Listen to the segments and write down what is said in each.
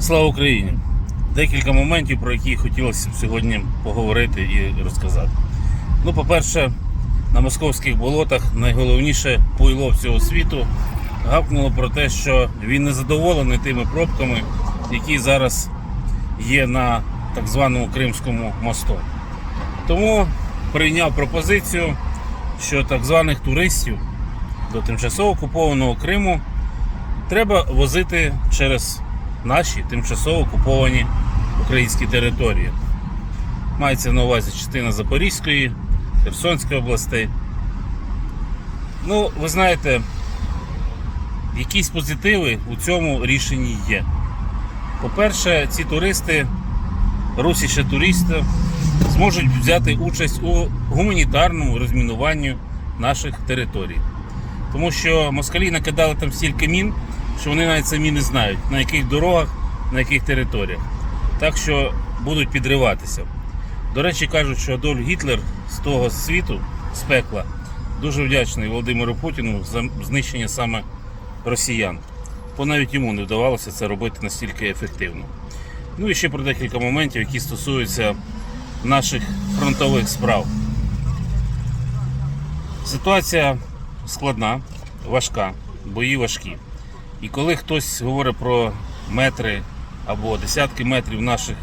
Слава Україні! Декілька моментів, про які хотілося б сьогодні поговорити і розказати. Ну, по-перше, на московських болотах найголовніше пойло всього світу гавкнуло про те, що він не задоволений тими пробками, які зараз є на так званому Кримському мосту. Тому прийняв пропозицію, що так званих туристів до тимчасово окупованого Криму треба возити через наші тимчасово окуповані українські території. Мається на увазі частина Запорізької, Херсонської областей. Ну, ви знаєте, якісь позитиви у цьому рішенні є. По-перше, ці туристи, русіші туристи, зможуть взяти участь у гуманітарному розмінуванні наших територій. Тому що москалі накидали там стільки мін, що вони навіть самі не знають, на яких дорогах, на яких територіях. Так що будуть підриватися. До речі, кажуть, що Адольф Гітлер з того світу, з пекла, дуже вдячний Володимиру Путіну за знищення саме росіян. Бо навіть йому не вдавалося це робити настільки ефективно. Ну і ще про декілька моментів, які стосуються наших фронтових справ. Ситуація складна, важка, бої важкі. І коли хтось говорить про метри або десятки метрів наших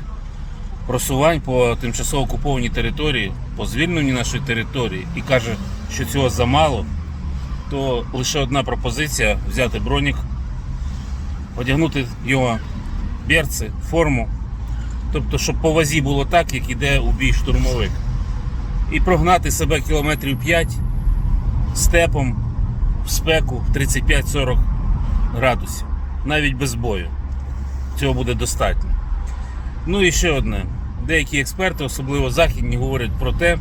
просувань по тимчасово окупованій території, по звільненню нашої території і каже, що цього замало, то лише одна пропозиція взяти бронік, одягнути його берці, форму, тобто, щоб по вазі було так, як іде у бій штурмовик. І прогнати себе кілометрів 5 степом в спеку в 35-40 градусів, навіть без бою. Цього буде достатньо. Ну і ще одне. Деякі експерти, особливо західні, говорять про те,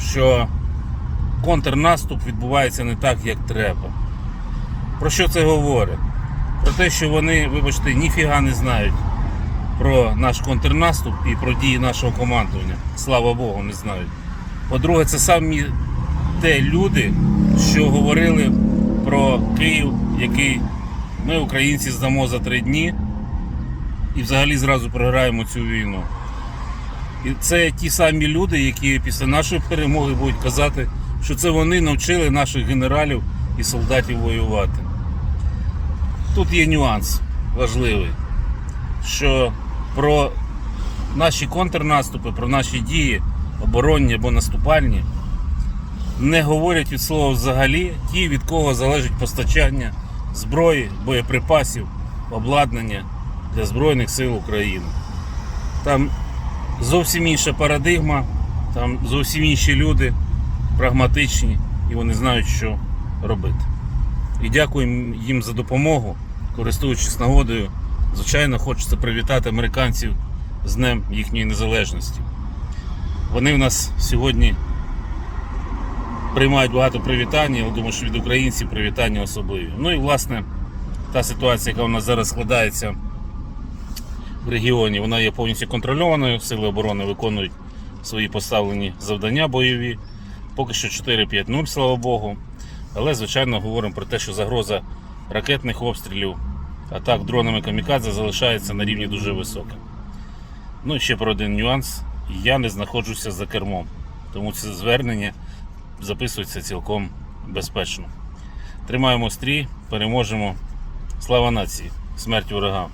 що контрнаступ відбувається не так, як треба. Про що це говорить? Про те, що вони, вибачте, ніфіга не знають про наш контрнаступ і про дії нашого командування. Слава Богу, не знають. По-друге, це самі те люди, що говорили про Київ, який ми, українці, здамо за три дні і взагалі зразу програємо цю війну. І це ті самі люди, які після нашої перемоги будуть казати, що це вони навчили наших генералів і солдатів воювати. Тут є нюанс важливий, що про наші контрнаступи, про наші дії, оборонні або наступальні, не говорять від слова взагалі ті, від кого залежить постачання зброї, боєприпасів, обладнання для Збройних сил України. Там зовсім інша парадигма, там зовсім інші люди, прагматичні, і вони знають, що робити. І дякуємо їм за допомогу, користуючись нагодою. Звичайно, хочеться привітати американців з Днем їхньої незалежності. Вони в нас сьогодні приймають багато привітань, але думаю, що від українців привітання особливі. Ну і власне та ситуація, яка у нас зараз складається в регіоні, вона є повністю контрольованою. Сили оборони виконують свої поставлені завдання бойові. Поки що 4-5-0, слава Богу. Але, звичайно, говоримо про те, що загроза ракетних обстрілів, атак дронами камікадзе залишається на рівні дуже високим. Ну і ще про один нюанс. Я не знаходжуся за кермом, тому це звернення записується цілком безпечно. Тримаємо стрій, переможемо. Слава нації! Смерть ворогам!